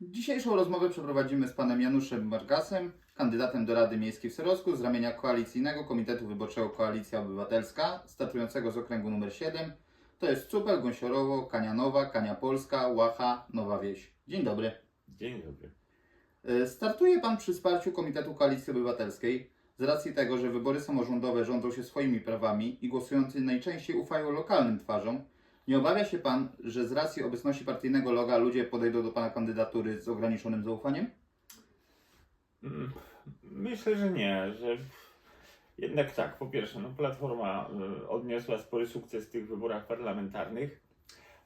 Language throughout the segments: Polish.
Dzisiejszą rozmowę przeprowadzimy z panem Januszem Margasem, kandydatem do Rady Miejskiej w Serosku z ramienia Koalicyjnego Komitetu Wyborczego Koalicja Obywatelska, startującego z okręgu numer 7. To jest Cupel, Gąsiorowo, Kanianowa, Kania Polska, Łacha, Nowa Wieś. Dzień dobry. Dzień dobry. E, Startuje pan przy wsparciu Komitetu Koalicji Obywatelskiej z racji tego, że wybory samorządowe rządzą się swoimi prawami i głosujący najczęściej ufają lokalnym twarzom. Nie obawia się pan, że z racji obecności partyjnego loga ludzie podejdą do pana kandydatury z ograniczonym zaufaniem? Mm, Myślę, że nie, że jednak tak, po pierwsze, no Platforma y, odniosła spory sukces w tych wyborach parlamentarnych,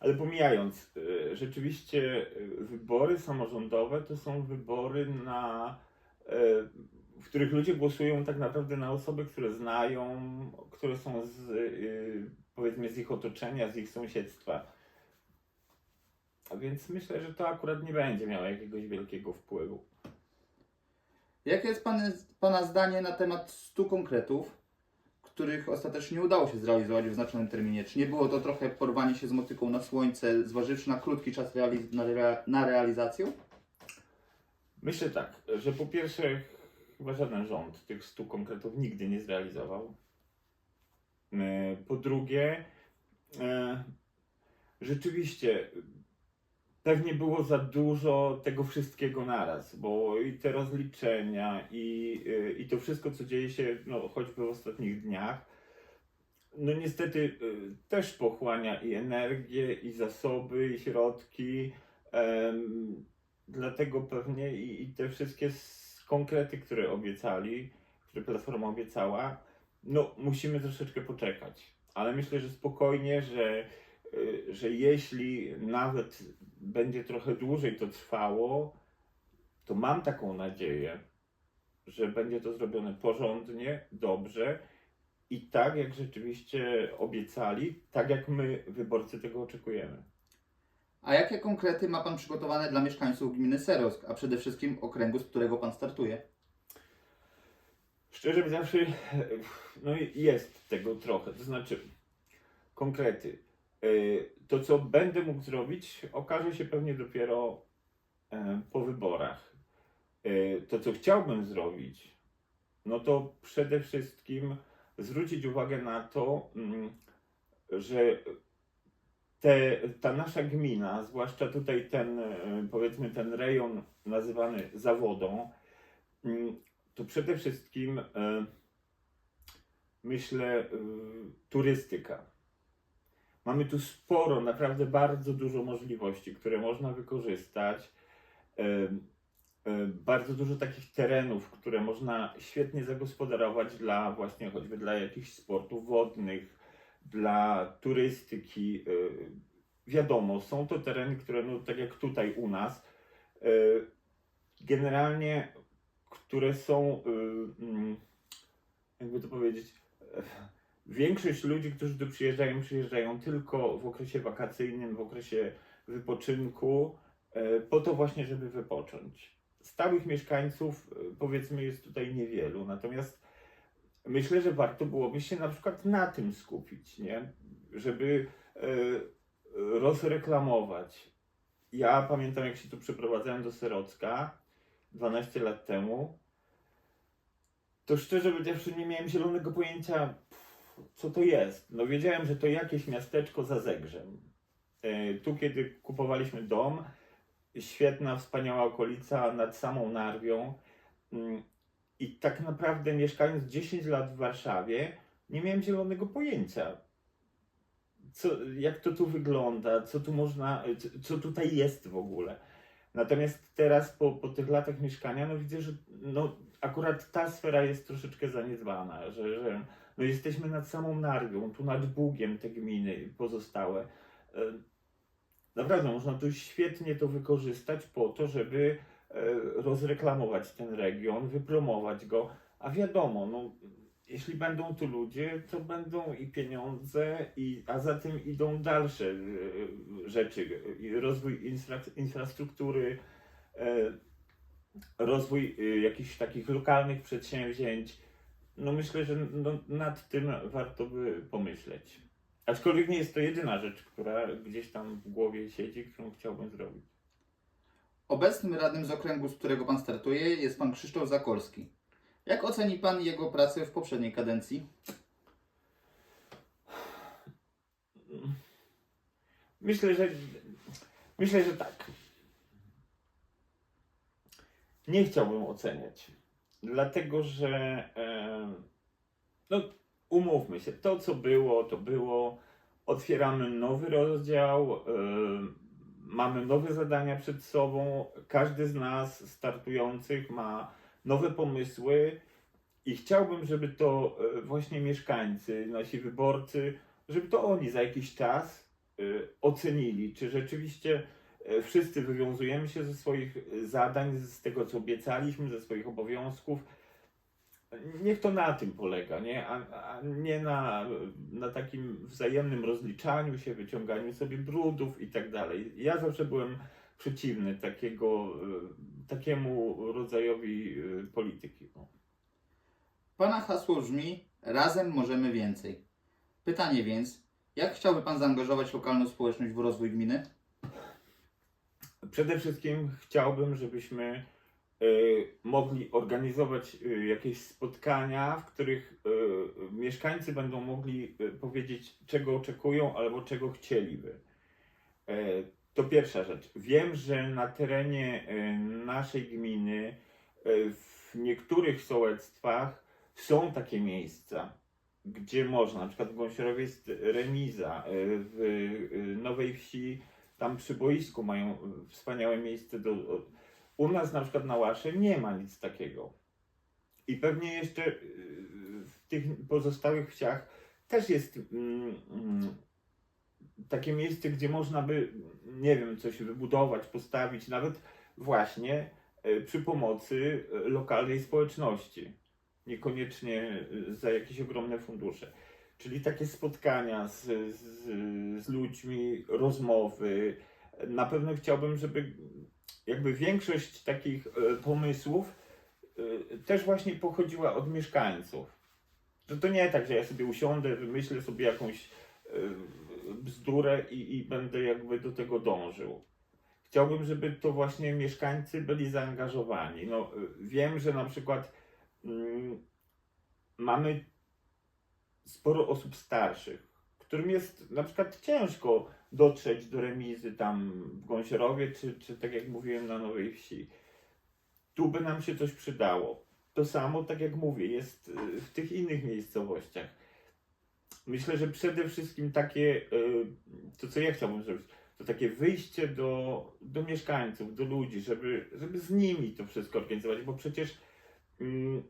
ale pomijając, y, rzeczywiście y, wybory samorządowe to są wybory na w których ludzie głosują tak naprawdę na osoby, które znają, które są z, powiedzmy z ich otoczenia, z ich sąsiedztwa. A więc myślę, że to akurat nie będzie miało jakiegoś wielkiego wpływu. Jakie jest pan, pana zdanie na temat 100 konkretów, których ostatecznie udało się zrealizować w wyznaczonym terminie? Czy nie było to trochę porwanie się z motyką na słońce, zważywszy na krótki czas realiz- na, rea- na realizację? Myślę tak, że po pierwsze chyba żaden rząd tych 100 konkretów nigdy nie zrealizował. E, Po drugie, e, rzeczywiście pewnie było za dużo tego wszystkiego naraz, bo i te rozliczenia, i, e, i to wszystko, co dzieje się no, choćby w ostatnich dniach, no niestety też pochłania i energię, i zasoby, i środki. Dlatego pewnie i, i te wszystkie konkrety, które obiecali, które Platforma obiecała, no musimy troszeczkę poczekać. Ale myślę, że spokojnie, że, y, że jeśli nawet będzie trochę dłużej to trwało, to mam taką nadzieję, że będzie to zrobione porządnie, dobrze i tak, jak rzeczywiście obiecali, tak jak my, wyborcy, tego oczekujemy. A jakie konkrety ma pan przygotowane dla mieszkańców gminy Serosk, a przede wszystkim okręgu, z którego pan startuje? Szczerze powiedziawszy, no jest tego trochę. To znaczy, konkrety. Y, To, co będę mógł zrobić, okaże się pewnie dopiero e, po wyborach. Y, To, co chciałbym zrobić, no to przede wszystkim zwrócić uwagę na to, mm, że te, ta nasza gmina, zwłaszcza tutaj ten, e, powiedzmy, ten rejon nazywany zawodą, mm, to przede wszystkim e, myślę e, turystyka. Mamy tu sporo, naprawdę bardzo dużo możliwości, które można wykorzystać. E, Bardzo dużo takich terenów, które można świetnie zagospodarować dla właśnie choćby dla jakichś sportów wodnych, dla turystyki. Wiadomo, są to tereny, które no, tak jak tutaj u nas, generalnie które są, y, mm, jakby to powiedzieć, e, większość ludzi, którzy tu przyjeżdżają, przyjeżdżają tylko w okresie wakacyjnym, w okresie wypoczynku, e, po to właśnie, żeby wypocząć. Stałych mieszkańców, e, powiedzmy, jest tutaj niewielu, natomiast myślę, że warto byłoby się na przykład na tym skupić, nie? Żeby rozreklamować. Ja pamiętam, jak się tu przeprowadzałem do Serocka, 12 lat temu, to szczerze powiedziawszy nie miałem zielonego pojęcia, co to jest. No wiedziałem, że to jakieś miasteczko za Zegrzem. E, Tu, kiedy kupowaliśmy dom, świetna, wspaniała okolica nad samą Narwią. Mm, I tak naprawdę mieszkając 10 lat w Warszawie, nie miałem zielonego pojęcia, co, jak to tu wygląda, co tu można, co tutaj jest w ogóle. Natomiast teraz po, po tych latach mieszkania, no widzę, że no, akurat ta sfera jest troszeczkę zaniedbana, że, że no, jesteśmy nad samą Narwią, tu nad Bugiem te gminy pozostałe. E, Naprawdę, można tu świetnie to wykorzystać po to, żeby e, rozreklamować ten region, wypromować go, a wiadomo, no, jeśli będą tu ludzie, to będą i pieniądze, i, a za tym idą dalsze e, rzeczy, rozwój infra, infrastruktury, e, rozwój e, jakichś takich lokalnych przedsięwzięć. No myślę, że no, nad tym warto by pomyśleć. Aczkolwiek nie jest to jedyna rzecz, która gdzieś tam w głowie siedzi, którą chciałbym zrobić. Obecnym radnym z okręgu, z którego pan startuje, jest pan Krzysztof Zakolski. Jak oceni pan jego pracę w poprzedniej kadencji? Myślę, że myślę, że tak. Nie chciałbym oceniać. Dlatego, że e, no, umówmy się, to co było, to było. Otwieramy nowy rozdział, e, mamy nowe zadania przed sobą. Każdy z nas startujących ma nowe pomysły i chciałbym, żeby to e, właśnie mieszkańcy, nasi wyborcy, żeby to oni za jakiś czas y, ocenili, czy rzeczywiście y, wszyscy wywiązujemy się ze swoich zadań, z tego co obiecaliśmy, ze swoich obowiązków. Niech to na tym polega, nie? A, a nie na, na takim wzajemnym rozliczaniu się, wyciąganiu sobie brudów i tak dalej. Ja zawsze byłem przeciwny takiego, takiemu rodzajowi y, polityki. No. Pana hasło brzmi: Razem możemy więcej. Pytanie więc: jak chciałby pan zaangażować lokalną społeczność w rozwój gminy? Przede wszystkim chciałbym, żebyśmy y, mogli organizować y, jakieś spotkania, w których mieszkańcy będą mogli powiedzieć, czego oczekują albo czego chcieliby. E, to pierwsza rzecz. Wiem, że na terenie y, naszej gminy y, w niektórych sołectwach są takie miejsca, gdzie można, na przykład w Gąsiorowie jest remiza, y, w Nowej Wsi tam przy boisku mają wspaniałe miejsce do. U nas na przykład na Łasze nie ma nic takiego. I pewnie jeszcze w tych pozostałych wsiach też jest mm, mm, takie miejsce, gdzie można by, nie wiem, coś wybudować, postawić, nawet właśnie y, przy pomocy y, lokalnej społeczności. Niekoniecznie y, za jakieś ogromne fundusze. Czyli takie spotkania z, z, z ludźmi, rozmowy. Na pewno chciałbym, żeby jakby większość takich e, pomysłów e, też właśnie pochodziła od mieszkańców. Że to nie tak, że ja sobie usiądę, wymyślę sobie jakąś e, bzdurę i, i będę jakby do tego dążył. Chciałbym, żeby to właśnie mieszkańcy byli zaangażowani. No, wiem, że na przykład mm, mamy sporo osób starszych, którym jest na przykład ciężko dotrzeć do remizy tam w Gąsierowie, czy, czy tak jak mówiłem na Nowej Wsi. Tu by nam się coś przydało. To samo, tak jak mówię, jest y, w tych innych miejscowościach. Myślę, że przede wszystkim takie, y, to co ja chciałbym zrobić, to takie wyjście do, do mieszkańców, do ludzi, żeby, żeby z nimi to wszystko organizować, bo przecież mm,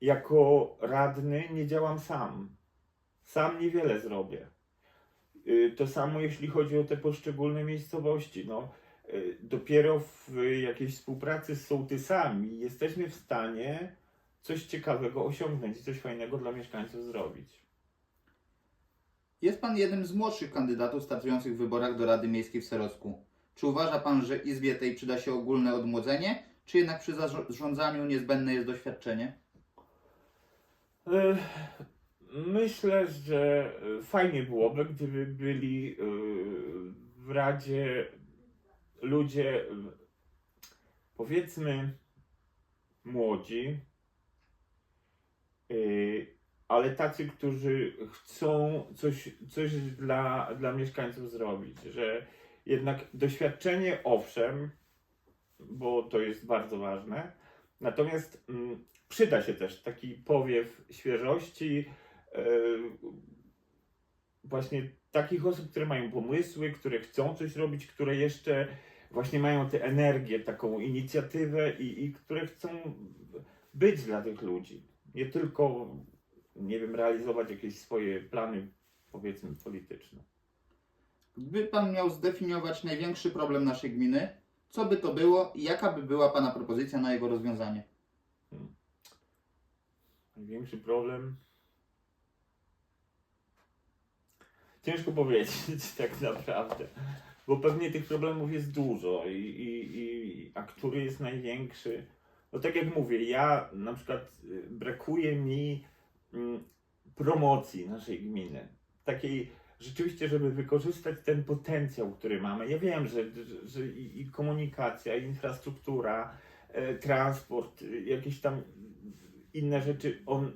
jako radny nie działam sam. Sam niewiele zrobię. Y, To samo jeśli chodzi o te poszczególne miejscowości. No, y, dopiero w jakiejś współpracy z sołtysami jesteśmy w stanie coś ciekawego osiągnąć, coś fajnego dla mieszkańców zrobić. Jest pan jednym z młodszych kandydatów startujących w wyborach do Rady Miejskiej w Serocku. Czy uważa pan, że Izbie tej przyda się ogólne odmłodzenie, czy jednak przy zarządzaniu niezbędne jest doświadczenie? Y, Myślę, że fajnie byłoby, gdyby byli y, w Radzie ludzie, y, powiedzmy, młodzi, ale tacy, którzy chcą coś, coś dla, dla mieszkańców zrobić, że jednak doświadczenie, owszem, bo to jest bardzo ważne, natomiast mm, przyda się też taki powiew świeżości, e, właśnie takich osób, które mają pomysły, które chcą coś robić, które jeszcze właśnie mają tę energię, taką inicjatywę i, i które chcą być dla tych ludzi. Nie tylko, nie wiem, realizować jakieś swoje plany, powiedzmy, polityczne. Gdyby pan miał zdefiniować największy problem naszej gminy, co by to było i jaka by była pana propozycja na jego rozwiązanie? Największy problem. Ciężko powiedzieć tak naprawdę, bo pewnie tych problemów jest dużo i, i, i a który jest największy? No tak jak mówię, ja na przykład y, brakuje mi promocji naszej gminy. Takiej rzeczywiście, żeby wykorzystać ten potencjał, który mamy. Ja wiem, że, że, i, komunikacja, i infrastruktura, e, transport, e, jakieś tam inne rzeczy, on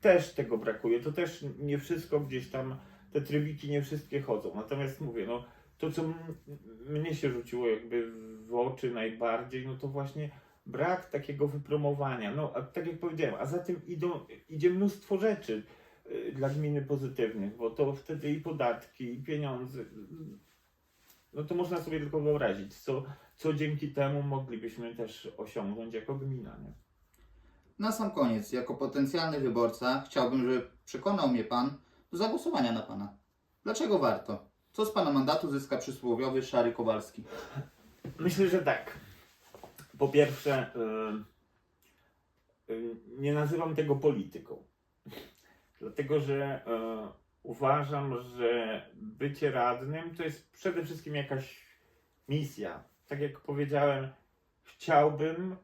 też tego brakuje. To też nie wszystko gdzieś tam, te trybiki nie wszystkie chodzą. Natomiast mówię, no to co mnie się rzuciło jakby w oczy najbardziej, no to właśnie brak takiego wypromowania. No, a tak jak powiedziałem, a za tym idą, idzie mnóstwo rzeczy y, dla gminy pozytywnych, bo to wtedy i podatki, i pieniądze. No to można sobie tylko wyobrazić, co, co dzięki temu moglibyśmy też osiągnąć jako gmina. Nie? Na sam koniec, jako potencjalny wyborca, chciałbym, żeby przekonał mnie Pan do zagłosowania na Pana. Dlaczego warto? Co z Pana mandatu zyska przysłowiowy Szary Kowalski? Myślę, że tak. Po pierwsze, y, y, nie nazywam tego polityką. Dlatego, że y, uważam, że bycie radnym to jest przede wszystkim jakaś misja. Tak jak powiedziałem, chciałbym,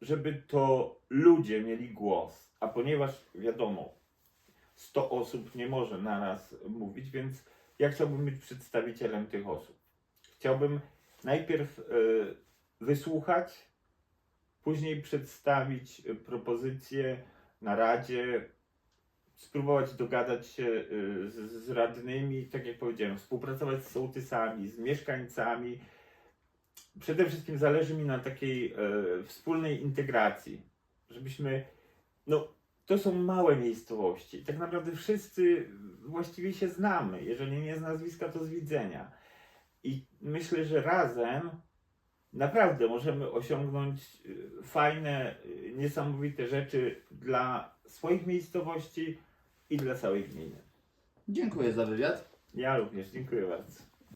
żeby to ludzie mieli głos. A ponieważ wiadomo, 100 osób nie może naraz mówić, więc ja chciałbym być przedstawicielem tych osób. Chciałbym najpierw wysłuchać, później przedstawić e, propozycje na Radzie, spróbować dogadać się e, z, z radnymi, tak jak powiedziałem, współpracować z sołtysami, z mieszkańcami. Przede wszystkim zależy mi na takiej e, wspólnej integracji, żebyśmy, no to są małe miejscowości, tak naprawdę wszyscy właściwie się znamy, jeżeli nie z nazwiska, to z widzenia. I myślę, że razem naprawdę możemy osiągnąć y, fajne, y, niesamowite rzeczy dla swoich miejscowości i dla całej gminy. Dziękuję za wywiad. Ja również dziękuję bardzo.